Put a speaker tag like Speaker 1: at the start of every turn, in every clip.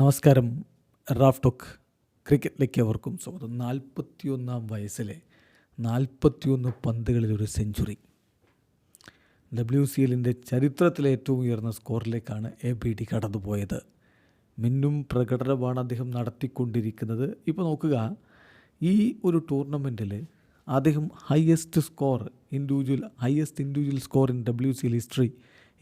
Speaker 1: നമസ്കാരം Raf talk ക്രിക്കറ്റിലേക്ക് അവർക്കും സ്വാഗതം. നാൽപ്പത്തിയൊന്നാം വയസ്സിലെ നാൽപ്പത്തിയൊന്ന് പന്തുകളിൽ ഒരു സെഞ്ചുറി. ഡബ്ല്യു സി എല്ലിന്റെ ചരിത്രത്തിലെ ഏറ്റവും ഉയർന്ന സ്കോറിലേക്കാണ് എ ബി ഡി കടന്നുപോയത്. മിന്നും പ്രകടനമാണ് അദ്ദേഹം നടത്തിക്കൊണ്ടിരിക്കുന്നത്. ഇപ്പോൾ നോക്കുക ഈ ഒരു ടൂർണമെന്റിൽ അദ്ദേഹം highest score individual highest individual score in W C L history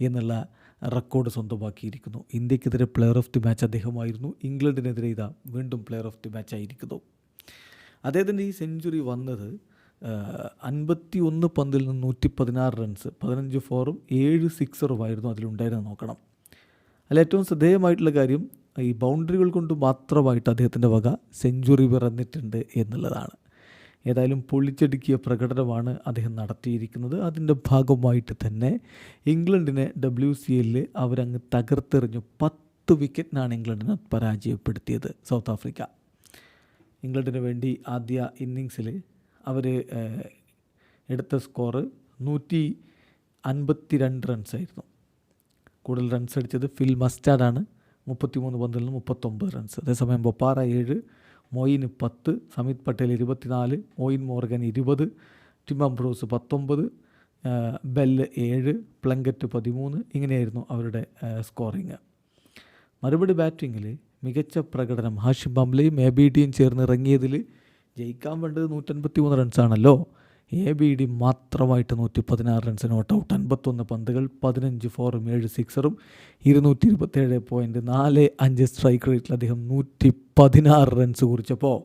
Speaker 1: എന്നുള്ള റെക്കോർഡ് സ്വന്തമാക്കിയിരിക്കുന്നു. ഇന്ത്യക്കെതിരെ പ്ലെയർ ഓഫ് ദി മാച്ച് അദ്ദേഹമായിരുന്നു. ഇംഗ്ലണ്ടിനെതിരെ ഇതാ വീണ്ടും പ്ലെയർ ഓഫ് ദി മാച്ച് ആയിരിക്കുന്നു. അദ്ദേഹത്തിന്റെ ഈ സെഞ്ചുറി വന്നത് അൻപത്തി ഒന്ന് പന്തിൽ നിന്ന് നൂറ്റി പതിനാറ് റൺസ് പതിനഞ്ച് ഫോറും ഏഴ് സിക്സറുമായിരുന്നു അതിലുണ്ടായിരുന്നത് നോക്കണം. അല്ല ഏറ്റവും ശ്രദ്ധേയമായിട്ടുള്ള കാര്യം ഈ ബൗണ്ടറികൾ കൊണ്ട് മാത്രമായിട്ട് അദ്ദേഹത്തിന്റെ വക സെഞ്ചുറി പിറന്നിട്ടുണ്ട് എന്നുള്ളതാണ്. ഏതായാലും പൊളിച്ചടുക്കിയ പ്രകടനമാണ് അദ്ദേഹം നടത്തിയിരിക്കുന്നത്. അതിന്റെ ഭാഗമായിട്ട് തന്നെ ഇംഗ്ലണ്ടിനെ ഡബ്ല്യു സി എല്ലിൽ അവരങ്ങ് തകർത്തെറിഞ്ഞു. പത്ത് വിക്കറ്റിനാണ് ഇംഗ്ലണ്ടിനെ പരാജയപ്പെടുത്തിയത് സൗത്ത് ആഫ്രിക്ക. ഇംഗ്ലണ്ടിന് വേണ്ടി ആദ്യ ഇന്നിങ്സിൽ അവർ എടുത്ത സ്കോറ് നൂറ്റി അൻപത്തി രണ്ട് റൺസായിരുന്നു കൂടുതൽ റൺസ് അടിച്ചത് ഫിൽ മസ്റ്റാഡാണ്. മുപ്പത്തിമൂന്ന് പന്തിൽ നിന്ന് മുപ്പത്തൊമ്പത് റൺസ് അതേസമയം ബൊപ്പാറ ഏഴ് മൊയിന് പത്ത് സമിത് പട്ടേൽ ഇരുപത്തിനാല് മോയിൻ മോർഗൻ ഇരുപത് ടിം അംബ്രോസ് പത്തൊമ്പത് ബെല്ല് ഏഴ് പ്ലങ്കറ്റ് പതിമൂന്ന് ഇങ്ങനെയായിരുന്നു അവരുടെ സ്കോറിങ്. മറുപടി ബാറ്റിങ്ങിൽ മികച്ച പ്രകടനം ഹാഷിം ബംലയും എ ബി ഡിയും ചേർന്ന് ഇറങ്ങിയതിൽ ജയിക്കാൻ വേണ്ടത് നൂറ്റൻപത്തി മൂന്ന് റൺസാണല്ലോ. എ ബി ഡി മാത്രമായിട്ട് നൂറ്റി പതിനാറ് റൺസ് നോട്ട് ഔട്ട് അൻപത്തൊന്ന് പന്തുകൾ പതിനഞ്ച് ഫോറും ഏഴ് സിക്സറും ഇരുന്നൂറ്റി ഇരുപത്തേഴ് പോയിന്റ് നാല് അഞ്ച് സ്ട്രൈക്ക് റേറ്റിൽ അദ്ദേഹം നൂറ്റി പതിനാറ് റൺസ് കുറിച്ചപ്പോൾ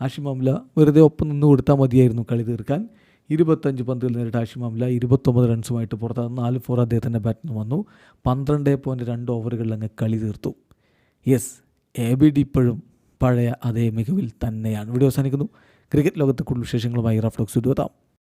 Speaker 1: ആഷിം അംല വെറുതെ ഒപ്പം നിന്ന് കൊടുത്താൽ മതിയായിരുന്നു കളി തീർക്കാൻ. ഇരുപത്തഞ്ച് പന്തുകൾ നേരിട്ട് ആഷിം അംല ഇരുപത്തൊമ്പത് റൺസുമായിട്ട് പുറത്ത്. നാല് ഫോർ അദ്ദേഹത്തിന്റെ ബാറ്റിന് വന്നു. പന്ത്രണ്ട് പോയിന്റ് രണ്ട് ഓവറുകളിൽ അങ്ങ് കളി തീർത്തു. യെസ് എ ബി ഡി ഇപ്പോഴും പഴയ അതേ മികവിൽ തന്നെയാണ്. വീഡിയോ അവസാനിക്കുന്നു. ക്രിക്കറ്റ് ലോകത്തെ കൂടുതൽ വിശേഷങ്ങളുമായി റഫ്ലോക്സ് എത്താം